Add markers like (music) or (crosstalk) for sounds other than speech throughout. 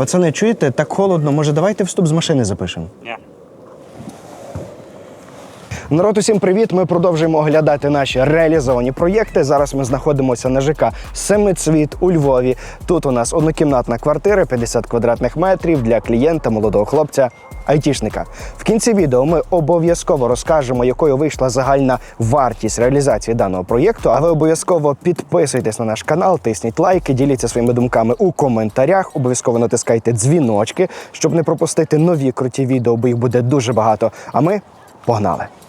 Пацани, чуєте, так холодно, може давайте вступ з машини запишемо? Ні. Народ, усім привіт! Ми продовжуємо оглядати наші реалізовані проєкти. Зараз ми знаходимося на ЖК Семицвіт у Львові. Тут у нас однокімнатна квартира, 50 квадратних метрів для клієнта, молодого хлопця, айтішника. В кінці відео ми обов'язково розкажемо, якою вийшла загальна вартість реалізації даного проєкту. А ви обов'язково підписуйтесь на наш канал, тисніть лайки, діліться своїми думками у коментарях. Обов'язково натискайте дзвіночки, щоб не пропустити нові круті відео, бо їх буде дуже багато. А ми погнали!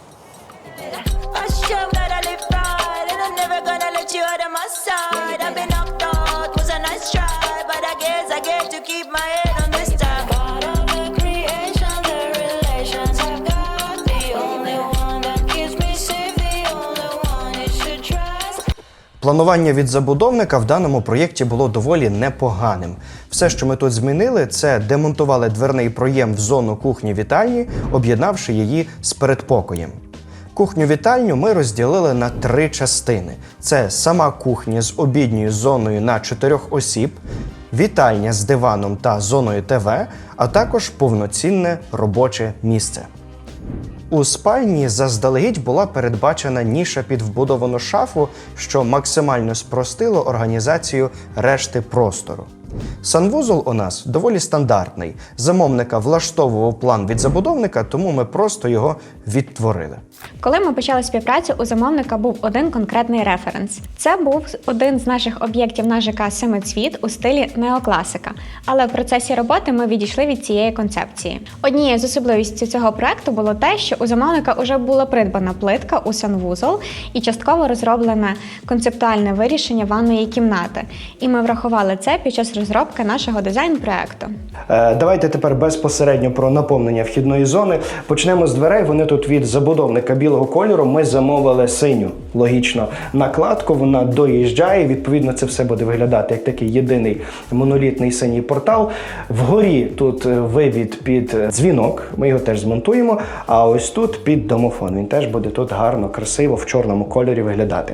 Планування від забудовника в даному проєкті було доволі непоганим. Все, що ми тут змінили, це демонтували дверний проєм в зону кухні-вітальні, об'єднавши її з передпокоєм. Кухню-вітальню ми розділили на три частини: це сама кухня з обідньою зоною на чотирьох осіб, вітальня з диваном та зоною ТВ, а також повноцінне робоче місце. У спальні заздалегідь була передбачена ніша під вбудовану шафу, що максимально спростило організацію решти простору. Санвузол у нас доволі стандартний. Замовника влаштовував план від забудовника, тому ми просто його відтворили. Коли ми почали співпрацю, у замовника був один конкретний референс. Це був один з наших об'єктів на ЖК Семицвіт у стилі неокласика. Але в процесі роботи ми відійшли від цієї концепції. Однією з особливостей цього проекту було те, що у замовника вже була придбана плитка у санвузол і частково розроблене концептуальне вирішення ванної кімнати. І ми врахували це під час розробки нашого дизайн-проекту. Е, Давайте тепер безпосередньо про наповнення вхідної зони. Почнемо з дверей. Вони тут від забудовника білого кольору. Ми замовили синю, логічно, накладку. Вона доїжджає. Відповідно, це все буде виглядати як такий єдиний монолітний синій портал. Вгорі тут е, вивід під е, дзвінок. Ми його теж змонтуємо. А ось тут під домофон. Він теж буде тут гарно, красиво в чорному кольорі виглядати.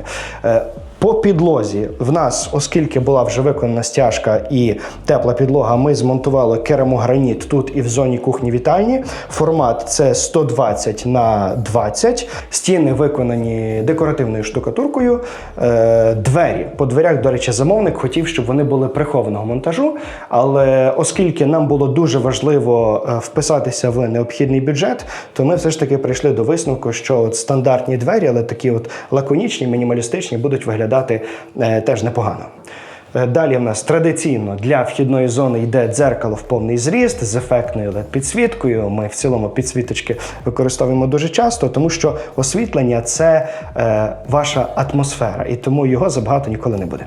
По підлозі в нас, оскільки була вже виконана стяжка і тепла підлога, ми змонтували керамограніт тут і в зоні кухні вітальні. Формат це 120 на 20. Стіни виконані декоративною штукатуркою. Е, двері по дверях, до речі, замовник хотів, щоб вони були прихованого монтажу. Але оскільки нам було дуже важливо е, вписатися в необхідний бюджет, то ми все ж таки прийшли до висновку, що от стандартні двері, але такі от лаконічні, мінімалістичні, будуть виглядати е, теж непогано. Е, Далі в нас традиційно для вхідної зони йде дзеркало в повний зріст з ефектною led підсвіткою. Ми в цілому підсвіточки використовуємо дуже часто, тому що освітлення це е, ваша атмосфера, і тому його забагато ніколи не буде.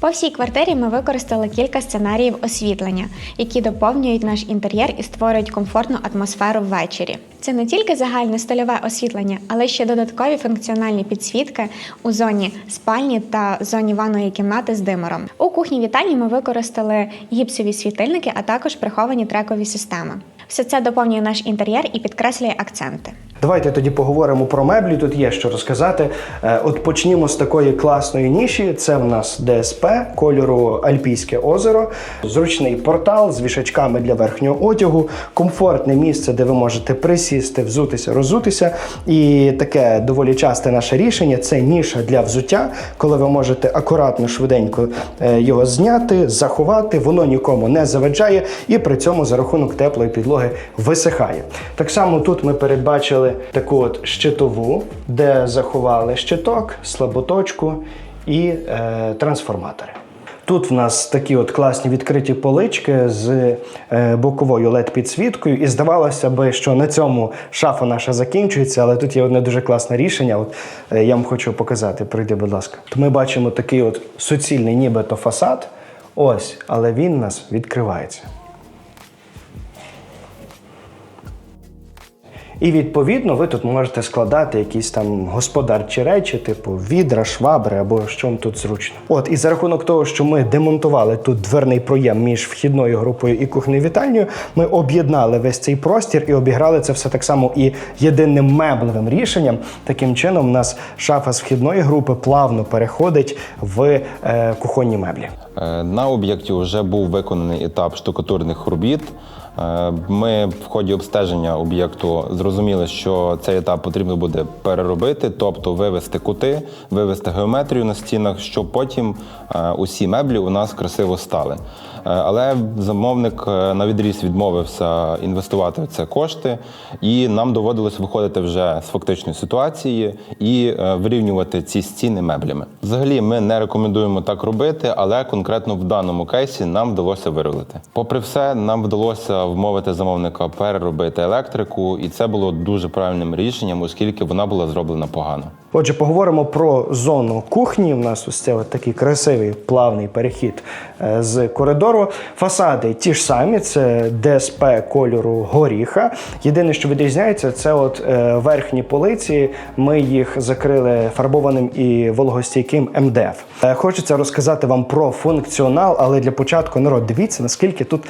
По всій квартирі ми використали кілька сценаріїв освітлення, які доповнюють наш інтер'єр і створюють комфортну атмосферу ввечері. Це не тільки загальне стильове освітлення, але ще додаткові функціональні підсвітки у зоні спальні та зоні ванної кімнати з димером. У кухні вітальні ми використали гіпсові світильники, а також приховані трекові системи. Все це доповнює наш інтер'єр і підкреслює акценти. Давайте тоді поговоримо про меблі. Тут є що розказати. Е, От почнімо з такої класної ніші. Це в нас ДСП кольору Альпійське озеро, зручний портал з вішачками для верхнього одягу, комфортне місце, де ви можете присісти, взутися, розутися. І таке доволі часте наше рішення це ніша для взуття, коли ви можете акуратно, швиденько е, його зняти, заховати, воно нікому не заважає, і при цьому за рахунок теплої підлоги висихає. Так само тут ми передбачили таку от щитову, де заховали щиток, слаботочку і е, трансформатори. Тут в нас такі от класні відкриті полички з е, боковою led підсвіткою і здавалося би, що на цьому шафа наша закінчується, але тут є одне дуже класне рішення. От е, я вам хочу показати. Прийди, будь ласка. То ми бачимо такий от суцільний, нібито фасад. Ось, але він у нас відкривається. І відповідно ви тут можете складати якісь там господарчі речі, типу відра, швабри або що вам тут зручно. От і за рахунок того, що ми демонтували тут дверний проєм між вхідною групою і кухнею вітальнею, ми об'єднали весь цей простір і обіграли це все так само і єдиним меблевим рішенням. Таким чином, у нас шафа з вхідної групи плавно переходить в е, кухонні меблі. Е, На об'єкті вже був виконаний етап штукатурних робіт. Е, Ми в ході обстеження об'єкту зрозуміли, що цей етап потрібно буде переробити, тобто вивести кути, вивести геометрію на стінах, щоб потім е, усі меблі у нас красиво стали. Е, Але замовник е, на відріз відмовився інвестувати в це кошти, і нам доводилось виходити вже з фактичної ситуації і е, вирівнювати ці стіни меблями. Взагалі, ми не рекомендуємо так робити, але конкретно в даному кейсі нам вдалося вирулити. Попри все, нам вдалося вмовити замовника переробити електрику, і це було дуже правильним рішенням, оскільки вона була зроблена погано. Отже, поговоримо про зону кухні. У нас ось це от такий красивий плавний перехід е, з коридору. Фасади ті ж самі, це ДСП кольору горіха. Єдине, що відрізняється, це от е, верхні полиці. Ми їх закрили фарбованим і вологостійким МДФ. Е, Хочеться розказати вам про функціонал, але для початку народ, дивіться, наскільки тут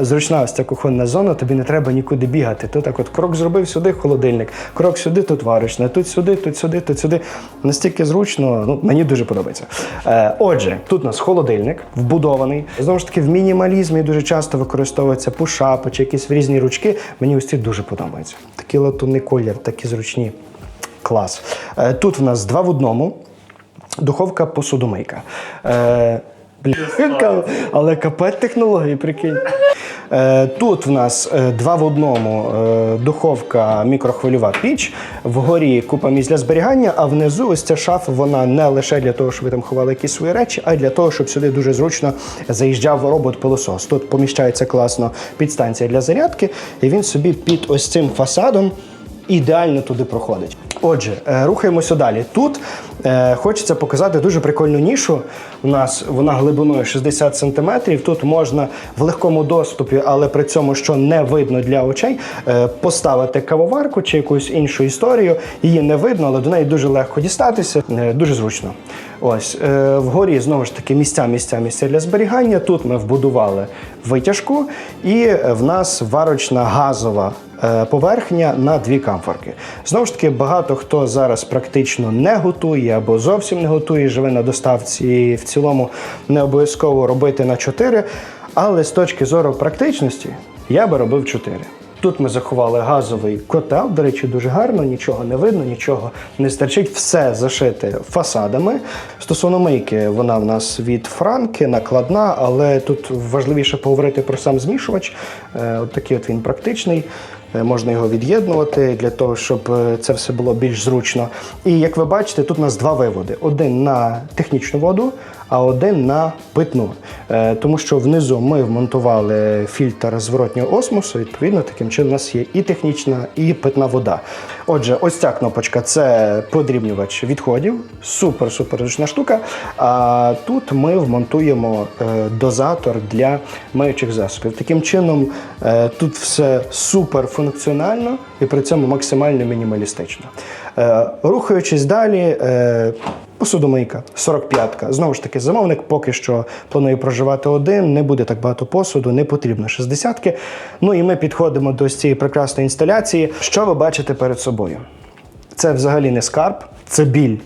зручна ось ця кухонна зона, тобі не треба нікуди бігати. Ти так от крок зробив сюди холодильник, крок сюди, тут варочна, тут сюди, тут сюди, тут сюди. Настільки зручно, ну мені дуже подобається. Е, отже, тут у нас холодильник вбудований. Знову ж таки, в мінімалізмі дуже часто використовуються пушапи чи якісь різні ручки. Мені ось ці дуже подобаються. Такий латунний колір, такі зручні. Клас. Е, тут в нас два в одному. Духовка посудомийка. Е, блін, але капець технології, прикинь. Е, тут в нас е, два в одному е, духовка мікрохвильова піч, вгорі купа місць для зберігання, а внизу ось ця шафа, вона не лише для того, щоб ви там ховали якісь свої речі, а й для того, щоб сюди дуже зручно заїжджав робот-пилосос. Тут поміщається класно підстанція для зарядки, і він собі під ось цим фасадом ідеально туди проходить. Отже, рухаємося далі. Тут хочеться показати дуже прикольну нішу. У нас вона глибиною 60 см. Тут можна в легкому доступі, але при цьому, що не видно для очей, е, поставити кавоварку чи якусь іншу історію. Її не видно, але до неї дуже легко дістатися, е, дуже зручно. Ось е, вгорі знову ж таки місця, місця, місця для зберігання. Тут ми вбудували витяжку, і в нас варочна газова е, поверхня на дві камфорки. Знову ж таки, багато хто зараз практично не готує або зовсім не готує, живе на доставці. І в цілому не обов'язково робити на 4. Але з точки зору практичності я би робив 4. Тут ми заховали газовий котел, до речі, дуже гарно, нічого не видно, нічого не стерчить. Все зашите фасадами. Стосовно мийки, вона в нас від франки, накладна, але тут важливіше поговорити про сам змішувач. Е, От такий от він практичний. Е, Можна його від'єднувати для того, щоб е, це все було більш зручно. І як ви бачите, тут у нас два виводи: один на технічну воду, а один на питну. Е, Тому що внизу ми вмонтували фільтр зворотнього осмосу. Відповідно, таким чином у нас є і технічна, і питна вода. Отже, ось ця кнопочка це подрібнювач відходів. Супер, супер зручна штука. А тут ми вмонтуємо е, дозатор для миючих засобів. Таким чином, е, тут все супер функціонально і при цьому максимально мінімалістично. Рухаючись далі. Посудомийка 45-ка. Знову ж таки, замовник поки що планує проживати один, не буде так багато посуду, не потрібно 60-ки. Ну і ми підходимо до цієї прекрасної інсталяції. Що ви бачите перед собою? Це взагалі не скарб, це біль.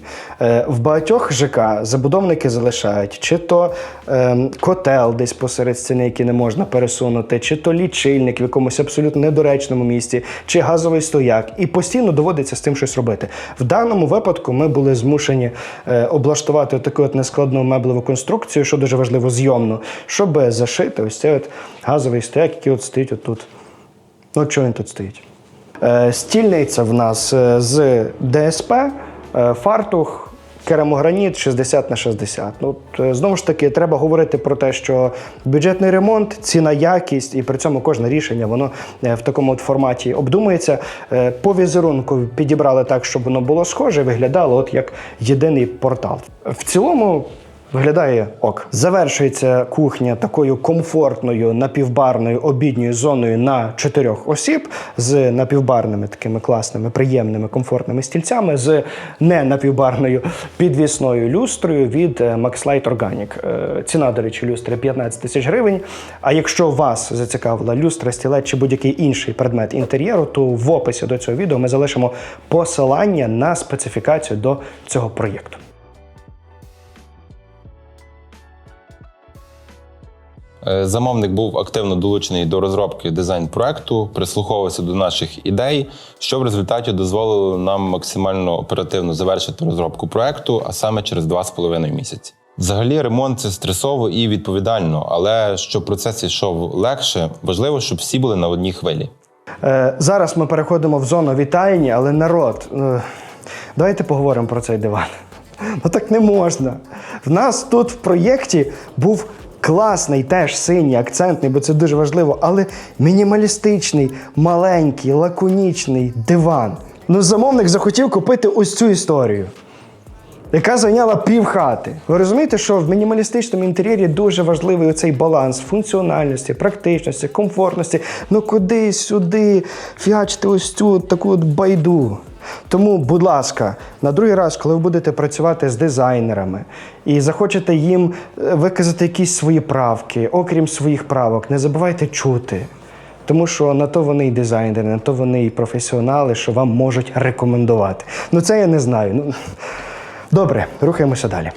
Е, в багатьох ЖК забудовники залишають чи то ем, котел десь посеред стіни, який не можна пересунути, чи то лічильник в якомусь абсолютно недоречному місці, чи газовий стояк. І постійно доводиться з тим щось робити. В даному випадку ми були змушені е, облаштувати таку от нескладну меблеву конструкцію, що дуже важливо, зйомну, щоб зашити ось цей от газовий стояк, який от стоїть отут. Ну, от чого він тут стоїть? Е, Стільниця в нас з ДСП, фартух. Керамограніт 60 на 60. Ну, е, знову ж таки, треба говорити про те, що бюджетний ремонт, ціна, якість, і при цьому кожне рішення воно е, в такому от форматі обдумується. Е, По візерунку підібрали так, щоб воно було схоже, виглядало от як єдиний портал. В цілому Виглядає ок. Завершується кухня такою комфортною напівбарною обідньою зоною на чотирьох осіб з напівбарними такими класними, приємними, комфортними стільцями, з не напівбарною підвісною люстрою від е, Maxlight Organic. Е, Ціна, до речі, люстри 15 тисяч гривень. А якщо вас зацікавила люстра, стілець чи будь-який інший предмет інтер'єру, то в описі до цього відео ми залишимо посилання на специфікацію до цього проєкту. Замовник був активно долучений до розробки дизайн-проекту, прислуховувався до наших ідей, що в результаті дозволило нам максимально оперативно завершити розробку проекту, а саме через 2,5 місяці. Взагалі, ремонт це стресово і відповідально, але щоб процес йшов легше, важливо, щоб всі були на одній хвилі. Е, зараз ми переходимо в зону вітальні, але народ, е, давайте поговоримо про цей диван. (laughs) Ну так не можна. В нас тут в проєкті був класний, теж синій, акцентний, бо це дуже важливо, але мінімалістичний, маленький, лаконічний диван. Ну, замовник захотів купити ось цю історію яка зайняла пів хати. Ви розумієте, що в мінімалістичному інтер'єрі дуже важливий цей баланс функціональності, практичності, комфортності. Ну куди сюди фіачити ось цю таку от байду. Тому, будь ласка, на другий раз, коли ви будете працювати з дизайнерами і захочете їм е, виказати якісь свої правки, окрім своїх правок, не забувайте чути. Тому що на то вони і дизайнери, на то вони і професіонали, що вам можуть рекомендувати. Ну це я не знаю. Ну, Добре, рухаємося далі.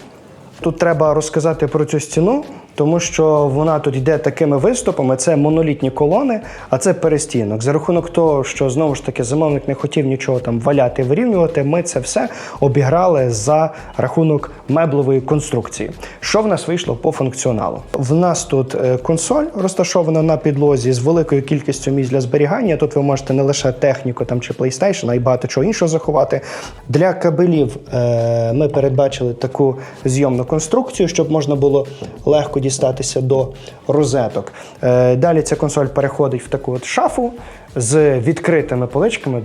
Тут треба розказати про цю стіну, тому що вона тут йде такими виступами. Це монолітні колони, а це перестінок. За рахунок того, що знову ж таки замовник не хотів нічого там валяти, вирівнювати, ми це все обіграли за рахунок меблової конструкції. Що в нас вийшло по функціоналу? В нас тут е, консоль розташована на підлозі з великою кількістю місць для зберігання. Тут ви можете не лише техніку там чи PlayStation, а й багато чого іншого заховати. Для кабелів е, ми передбачили таку зйомну конструкцію, щоб можна було легко дістатися до розеток. Е, далі ця консоль переходить в таку от шафу з відкритими поличками.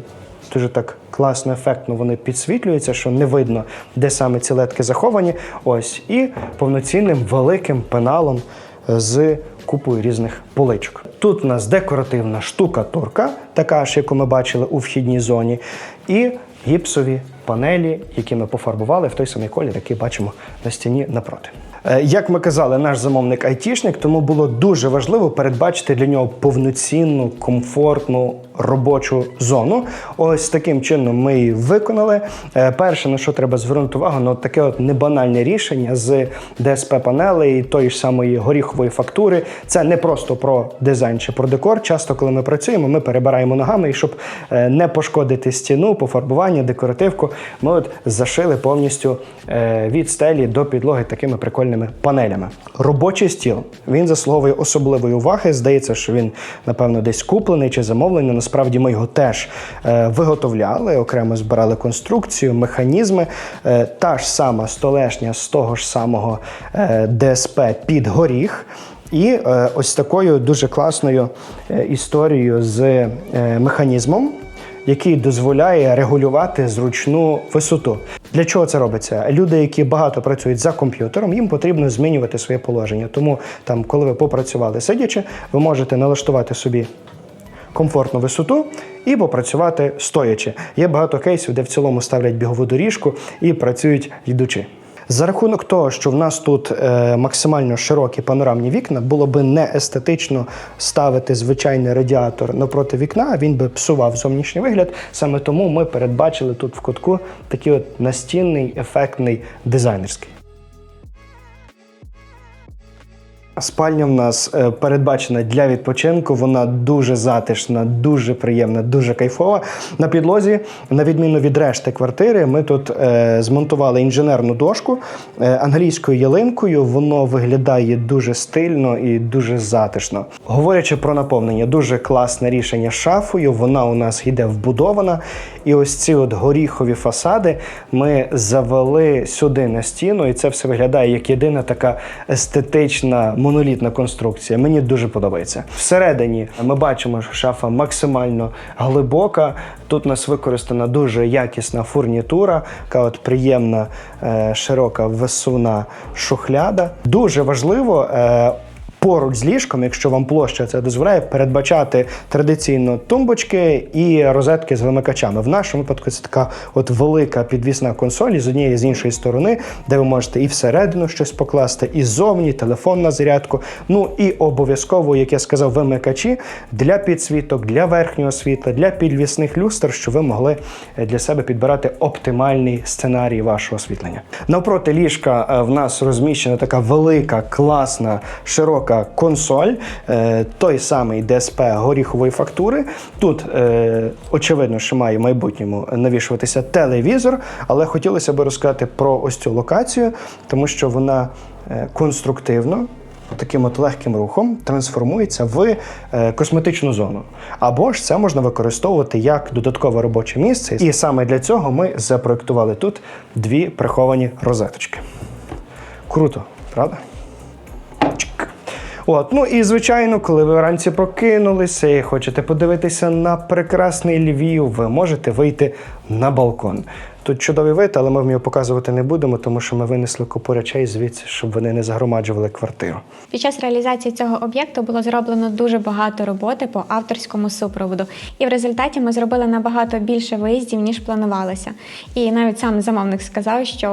Дуже так класно, ефектно вони підсвітлюються, що не видно, де саме ці ледки заховані. Ось і повноцінним великим пеналом з купою різних поличок. Тут у нас декоративна штукатурка, така ж, яку ми бачили у вхідній зоні, і гіпсові панелі, які ми пофарбували в той самий колір, який бачимо на стіні напроти. Е, Як ми казали, наш замовник айтішник, тому було дуже важливо передбачити для нього повноцінну, комфортну робочу зону. Ось таким чином ми її виконали. Е, Перше, на що треба звернути увагу, ну, таке от небанальне рішення з ДСП панелей, тої ж самої горіхової фактури. Це не просто про дизайн чи про декор. Часто, коли ми працюємо, ми перебираємо ногами, і щоб е, не пошкодити стіну, пофарбування, декоративку, ми от зашили повністю від стелі до підлоги такими прикольними панелями. Робочий стіл він заслуговує особливої уваги. Здається, що він, напевно, десь куплений чи замовлений. Насправді ми його теж е, виготовляли, окремо збирали конструкцію, механізми. Е, та ж сама столешня з того ж самого е, ДСП під горіх. І е, ось такою дуже класною е, історією з е, механізмом, який дозволяє регулювати зручну висоту. Для чого це робиться? Люди, які багато працюють за комп'ютером, їм потрібно змінювати своє положення. Тому там, коли ви попрацювали сидячи, ви можете налаштувати собі комфортну висоту і попрацювати стоячи. Є багато кейсів, де в цілому ставлять бігову доріжку і працюють йдучи. За рахунок того, що в нас тут е, максимально широкі панорамні вікна, було би не естетично ставити звичайний радіатор напроти вікна, він би псував зовнішній вигляд. Саме тому ми передбачили тут в кутку такий от настінний, ефектний дизайнерський. Спальня в нас е, передбачена для відпочинку. Вона дуже затишна, дуже приємна, дуже кайфова. На підлозі, на відміну від решти квартири, ми тут е, змонтували інженерну дошку е, англійською ялинкою. Воно виглядає дуже стильно і дуже затишно. Говорячи про наповнення, дуже класне рішення шафою. Вона у нас йде вбудована. І ось ці от горіхові фасади ми завели сюди на стіну, і це все виглядає як єдина така естетична монолітна конструкція. Мені дуже подобається. Всередині ми бачимо, що шафа максимально глибока. Тут у нас використана дуже якісна фурнітура, така от приємна, е, широка висувна шухляда. Дуже важливо. Поруч з ліжком, якщо вам площа це дозволяє, передбачати традиційно тумбочки і розетки з вимикачами. В нашому випадку це така от велика підвісна консоль з однієї з іншої сторони, де ви можете і всередину щось покласти, і ззовні, телефон на зарядку. Ну і обов'язково, як я сказав, вимикачі для підсвіток, для верхнього світла, для підвісних люстр, щоб ви могли е, для себе підбирати оптимальний сценарій вашого освітлення. Навпроти ліжка е, в нас розміщена така велика, класна, широка консоль, е, той самий ДСП горіхової фактури. Тут, е, очевидно, що має в майбутньому навішуватися телевізор, але хотілося б розказати про ось цю локацію, тому що вона е, конструктивно. Таким от легким рухом трансформується в косметичну зону. Або ж це можна використовувати як додаткове робоче місце. І саме для цього ми запроектували тут дві приховані розеточки. Круто, правда? От, ну і звичайно, коли ви вранці прокинулися і хочете подивитися на прекрасний Львів, ви можете вийти на балкон. Тут чудовий вид, але ми вам його показувати не будемо, тому що ми винесли купу речей звідси, щоб вони не загромаджували квартиру. Під час реалізації цього об'єкту було зроблено дуже багато роботи по авторському супроводу, і в результаті ми зробили набагато більше виїздів ніж планувалося. І навіть сам замовник сказав, що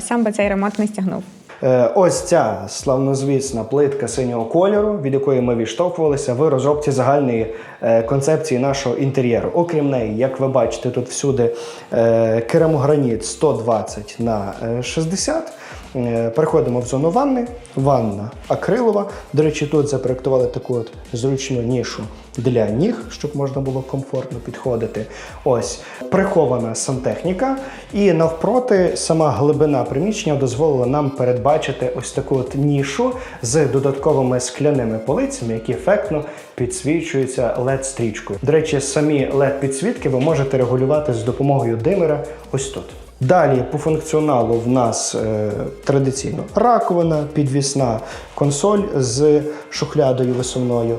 сам би цей ремонт не стягнув. Е, Ось ця славнозвісна плитка синього кольору, від якої ми відштовхувалися в розробці загальної е, концепції нашого інтер'єру. Окрім неї, як ви бачите, тут всюди е, керамограніт 120 на е, 60. Е, Переходимо в зону ванни. Ванна акрилова. До речі, тут запроектували таку от зручну нішу для ніг, щоб можна було комфортно підходити. Ось прихована сантехніка, і навпроти сама глибина приміщення дозволила нам передбачити ось таку от нішу з додатковими скляними полицями, які ефектно підсвічуються led стрічкою До речі, самі led підсвітки ви можете регулювати з допомогою димера ось тут. Далі по функціоналу в нас е, традиційно раковина, підвісна консоль з шухлядою висувною.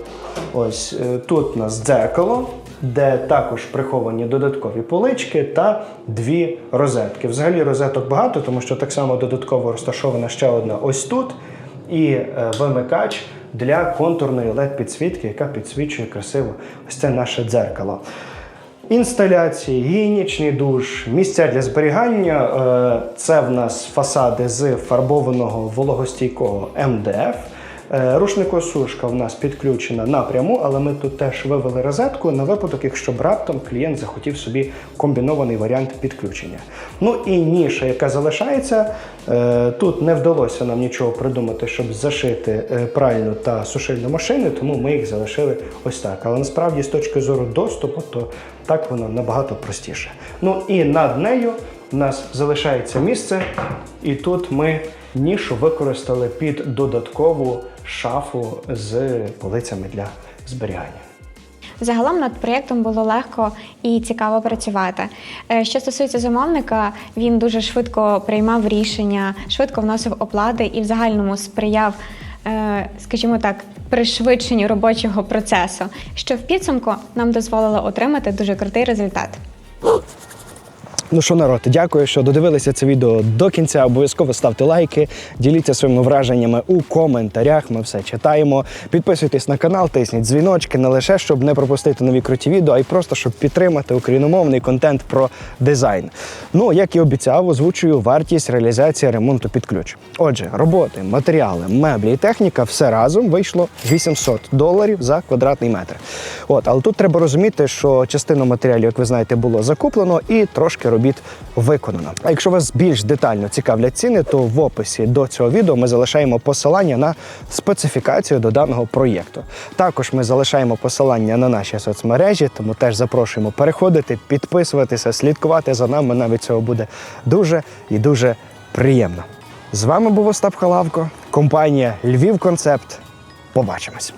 Ось е, тут у нас дзеркало, де також приховані додаткові полички та дві розетки. Взагалі розеток багато, тому що так само додатково розташована ще одна ось тут. І е, вимикач для контурної led підсвітки, яка підсвічує красиво ось це наше дзеркало. Інсталяції, гігієнічний душ, місця для зберігання. е, Це в нас фасади з фарбованого вологостійкого МДФ. Е, Рушникосушка в нас підключена напряму, але ми тут теж вивели розетку на випадок, якщо б раптом клієнт захотів собі комбінований варіант підключення. Ну і ніша, яка залишається, е, тут не вдалося нам нічого придумати, щоб зашити е, пральну та сушильну машини, тому ми їх залишили ось так. Але насправді, з точки зору доступу, то так воно набагато простіше. Ну і над нею у нас залишається місце, і тут ми нішу використали під додаткову шафу з полицями для зберігання. Загалом над проєктом було легко і цікаво працювати. Е, Що стосується замовника, він дуже швидко приймав рішення, швидко вносив оплати і в загальному сприяв, е, скажімо так, пришвидшенню робочого процесу, що в підсумку нам дозволило отримати дуже крутий результат. Ну що, народ, дякую, що додивилися це відео до кінця. Обов'язково ставте лайки, діліться своїми враженнями у коментарях. Ми все читаємо. Підписуйтесь на канал, тисніть дзвіночки, не лише щоб не пропустити нові круті відео, а й просто щоб підтримати україномовний контент про дизайн. Ну, як і обіцяв, озвучую вартість реалізації ремонту під ключ. Отже, роботи, матеріали, меблі і техніка все разом вийшло 800 доларів за квадратний метр. От, але тут треба розуміти, що частину матеріалів, як ви знаєте, було закуплено і трошки робіт виконано. А якщо вас більш детально цікавлять ціни, то в описі до цього відео ми залишаємо посилання на специфікацію до даного проєкту. Також ми залишаємо посилання на наші соцмережі, тому теж запрошуємо переходити, підписуватися, слідкувати за нами. Навіть цього буде дуже і дуже приємно. З вами був Остап Халавко, компанія Львів Концепт. Побачимось.